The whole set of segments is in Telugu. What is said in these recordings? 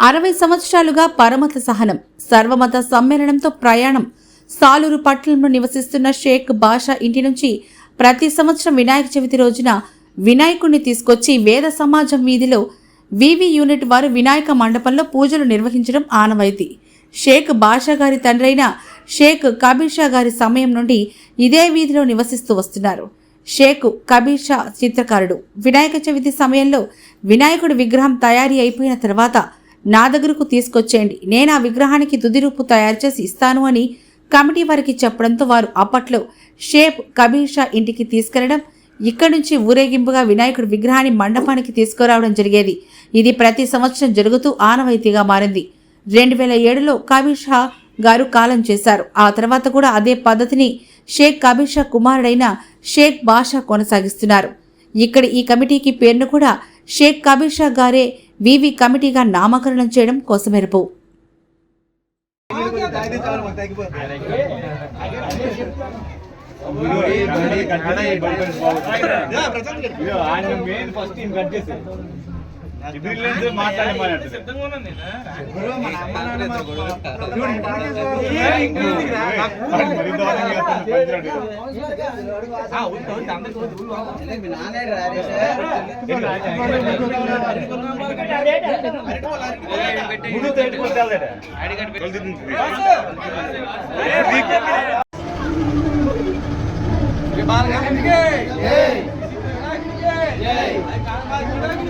అరవై సంవత్సరాలుగా పరమత సహనం సర్వమత సమ్మేళనంతో ప్రయాణం సాలూరు పట్టణంలో నివసిస్తున్న షేక్ బాషా ఇంటి నుంచి ప్రతి సంవత్సరం వినాయక చవితి రోజున వినాయకుడిని తీసుకొచ్చి వేద సమాజం వీధిలో వివి యూనిట్ వారు వినాయక మండపంలో పూజలు నిర్వహించడం ఆనవాయితీ. షేక్ బాషా గారి తండ్రైన షేక్ కబీర్ షా గారి సమయం నుండి ఇదే వీధిలో నివసిస్తూ వస్తున్నారు. షేక్ కబీర్ షా చిత్రకారుడు. వినాయక చవితి సమయంలో వినాయకుడి విగ్రహం తయారీ అయిపోయిన తర్వాత నా దగ్గరకు తీసుకొచ్చేయండి. నేను ఆ విగ్రహానికి తుది రూపు తయారు చేసి ఇస్తాను అని కమిటీ వారికి చెప్పడంతో వారు అప్పట్లో షేక్ కబీర్ షా ఇంటికి తీసుకెళ్ళడం ఇక్కడి నుంచి ఊరేగింపుగా వినాయకుడి విగ్రహాన్ని మండపానికి తీసుకురావడం జరిగేది. ఇది ప్రతి సంవత్సరం జరుగుతూ ఆనవాయితీగా మారింది. రెండు వేల ఏడులో కబీర్ షా గారు కాలం చేశారు. ఆ తర్వాత కూడా అదే పద్ధతిని షేక్ కబీర్ షా కుమారుడైన షేక్ బాషా కొనసాగిస్తున్నారు. ఇక్కడ ఈ కమిటీకి పేరును కూడా షేక్ కబీర్ షా గారే వివి కమిటీగా నామకరణం చేయడం కోసమెరుపు. ఆయన మెయిన్ ఫస్ట్ కట్ చేసి వీళ్ళంటే మాట్లాడమని మరి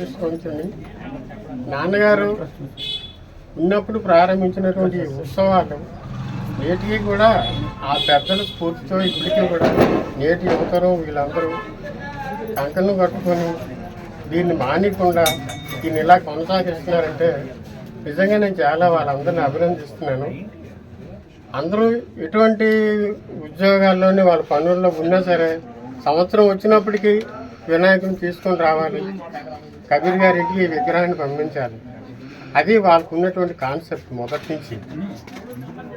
తీసుకొచ్చింది. నాన్నగారు ఉన్నప్పుడు ప్రారంభించినటువంటి ఉత్సవాలు నేటికి కూడా ఆ పెద్దల స్ఫూర్తితో ఇప్పటికీ కూడా నేటి యువతరం వీళ్ళందరూ కంకణం కట్టుకొని దీన్ని మానికుండా దీన్ని ఇలా కొనసాగిస్తున్నారంటే నిజంగా నేను చాలా వాళ్ళందరినీ అభినందిస్తున్నాను. అందరూ ఎటువంటి ఉద్యోగాల్లోనే వాళ్ళ పనుల్లో ఉన్నా సరే సంవత్సరం వచ్చినప్పటికీ వినాయకుని తీసుకొని రావాలి. కబీర్ గారికి ఈ విగ్రహాన్ని పంపించాలి. అది వాళ్ళకు ఉన్నటువంటి కాన్సెప్ట్ మొదటి నుంచి.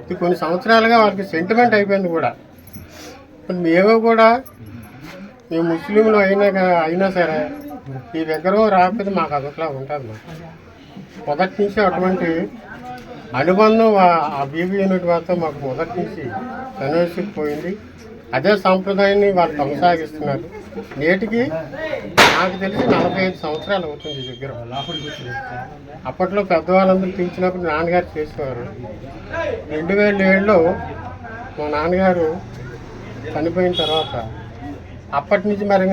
ఇది కొన్ని సంవత్సరాలుగా వాళ్ళకి సెంటిమెంట్ అయిపోయింది కూడా. మేము కూడా మేము ముస్లింలు అయినా అయినా సరే ఈ విగ్రహం రాకపోతే మాకు అదొకలా ఉంటుంది మాకు. మొదటి నుంచి అటువంటి అనుబంధం ఆ- బీబీ యూనిట్ వాళ్ళతో మాకు మొదటి నుంచి పోయింది అదే సాంప్రదాయాన్ని వాళ్ళు కొనసాగిస్తున్నారు. నేటికి నాకు తెలిసి నలభై ఐదు సంవత్సరాలు అవుతుంది దగ్గర అప్పట్లో పెద్దవాళ్ళందరూ తీర్చినప్పుడు నాన్నగారు చేసేవారు. రెండు వేల ఏడులో మా నాన్నగారు చనిపోయిన తర్వాత అప్పటి నుంచి మరి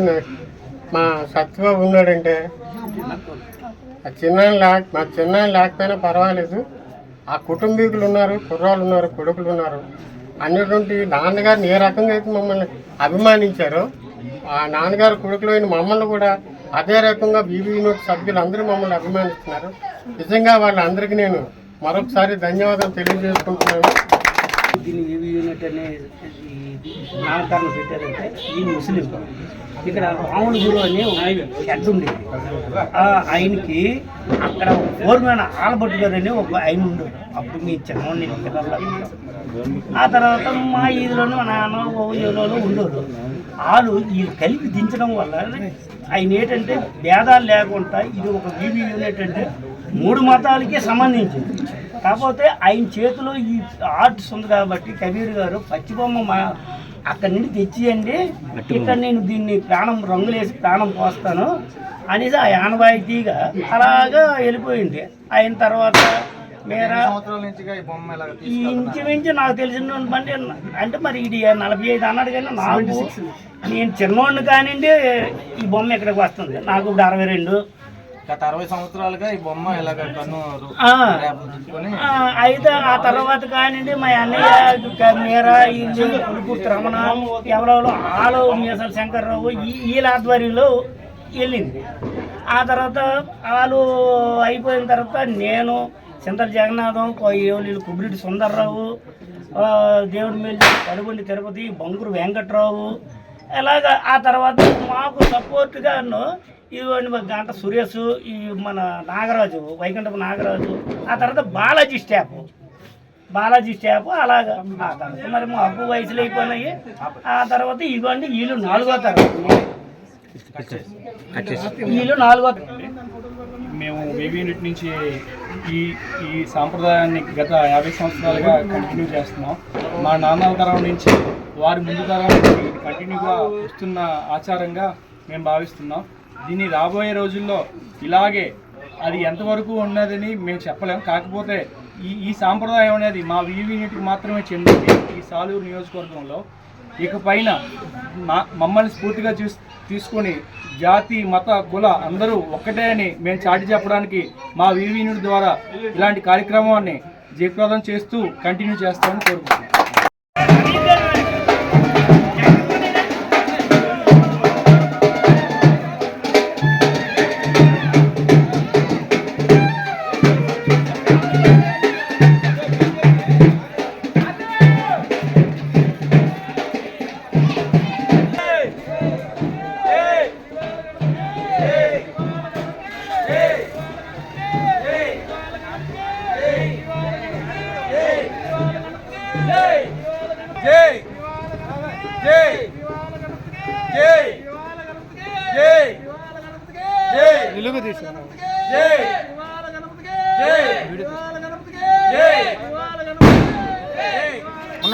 మా సత్యబాబు ఉన్నాడంటే ఆ చిన్న లేక మా చిన్న లేకపోయినా పర్వాలేదు. ఆ కుటుంబీకులు ఉన్నారు కుర్రాళ్ళు ఉన్నారు కొడుకులు ఉన్నారు. అనేటువంటి నాన్నగారిని ఏ రకంగా అయితే మమ్మల్ని అభిమానించారో ఆ నాన్నగారు కొడుకులో అయిన మమ్మల్ని కూడా అదే రకంగా బీబీ యూనిట్ సభ్యులు అందరూ మమ్మల్ని అభిమానిస్తున్నారు. నిజంగా వాళ్ళందరికీ నేను మరొకసారి ధన్యవాదాలు తెలియజేసుకుంటున్నాను. దీన్ని ఏవి యూనిట్ అనే ఈ నామకరణం పెట్టారంటే ఈ ముస్లిం. ఇక్కడ రాముడు గురు అనే ఒక హెడ్ ఉండేది ఆ ఆయనకి అక్కడ ఫోర్మెన్ ఆలబట్టు గారు అని ఒక ఆయన ఉండేది అప్పుడు మీ చిన్నవాడిని నేను పిల్లల్లో ఆ తర్వాత మా ఈదులోనే మా నాన్న ఓ ఉండేవారు. వాళ్ళు వీళ్ళు కలిపి దించడం వల్ల ఆయన ఏంటంటే భేదాలు లేకుండా ఇది ఒక బీబీ యూనిట్ అంటే మూడు మతాలకే సంబంధించింది. కాకపోతే ఆయన చేతిలో ఈ ఆర్ట్స్ ఉంది కాబట్టి కబీర్ గారు పచ్చిబొమ్మ మా అక్కడి నుండి తెచ్చియండి. ఇక్కడ నేను దీన్ని ప్రాణం రంగులేసి ప్రాణం పోస్తాను అనేసి ఆ ఆనవాయితీగా అలాగా వెళ్ళిపోయింది. అయిన తర్వాత మేరా ఈ ఇంచుమించు నాకు తెలిసిన బండి అంటే మరి ఇది నలభై ఐదు అన్నాడు కానీ నాకు నేను చిన్నవాడిని కానివ్వండి ఈ బొమ్మ ఇక్కడికి వస్తుంది. నాకు ఇప్పుడు అరవై రెండు. గత అరవై సంవత్సరాలుగా ఈ బొమ్మ ఇలాగ కన్ను అయితే ఆ తర్వాత కానివ్వండి మా అన్నయ్య మీరా ఇల్లు పులుపుర్తి రమణ ఎవరెవరో ఆలో మీసాల శంకర్రావు ఈ- వీళ్ళ ఆధ్వర్యంలో వెళ్ళింది. ఆ తర్వాత వాళ్ళు అయిపోయిన తర్వాత నేను చింతల జగన్నాథం వీళ్ళు కుబిరెడ్డి సుందర్రావు దేవుడి మీద కడుగుండి తిరుపతి బంగురు వెంకట్రావు ఇలాగ ఆ తర్వాత మాకు సపోర్ట్గాను ఇవన్నీ గంట సురేష్ ఈ మన నాగరాజు వైకుంఠపు నాగరాజు ఆ తర్వాత బాలాజీ స్టాఫ్. బాలాజీ స్టాఫ్ అలాగా ఆ తర్వాత మరి మా అప్పు వయసులో అయిపోయినాయి. ఆ తర్వాత ఇవ్వండి వీళ్ళు నాలుగో తరగతి. వీళ్ళు నాలుగో మేము బేబీ యూనిట్ నుంచి ఈ ఈ సాంప్రదాయాన్ని గత యాభై సంవత్సరాలుగా కంటిన్యూ చేస్తున్నాం. మా నాన్నల తరం నుంచి వారి ముందు తరం నుంచి కంటిన్యూగా వస్తున్న ఆచారంగా మేము భావిస్తున్నాం. దీన్ని రాబోయే రోజుల్లో ఇలాగే అది ఎంతవరకు ఉన్నదని మేము చెప్పలేము కాకపోతే ఈ ఈ సాంప్రదాయం అనేది మా వీవీ యూనిట్కి మాత్రమే చెందింది. ఈ సాలూరు నియోజకవర్గంలో. ఇక పైన మా మమ్మల్ని స్ఫూర్తిగా చూ తీసుకొని జాతి మత కుల అందరూ ఒక్కటే అని మేము చాటి చెప్పడానికి మా వీవీ యూనిట్ ద్వారా ఇలాంటి కార్యక్రమాన్ని జయప్రదం చేస్తూ కంటిన్యూ చేస్తామని కోరుకుంటున్నాం.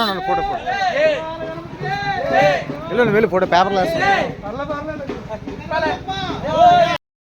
ஒன்றும் போட்டு போடு இல்லை வெளியே போட்டு பேப்பரில்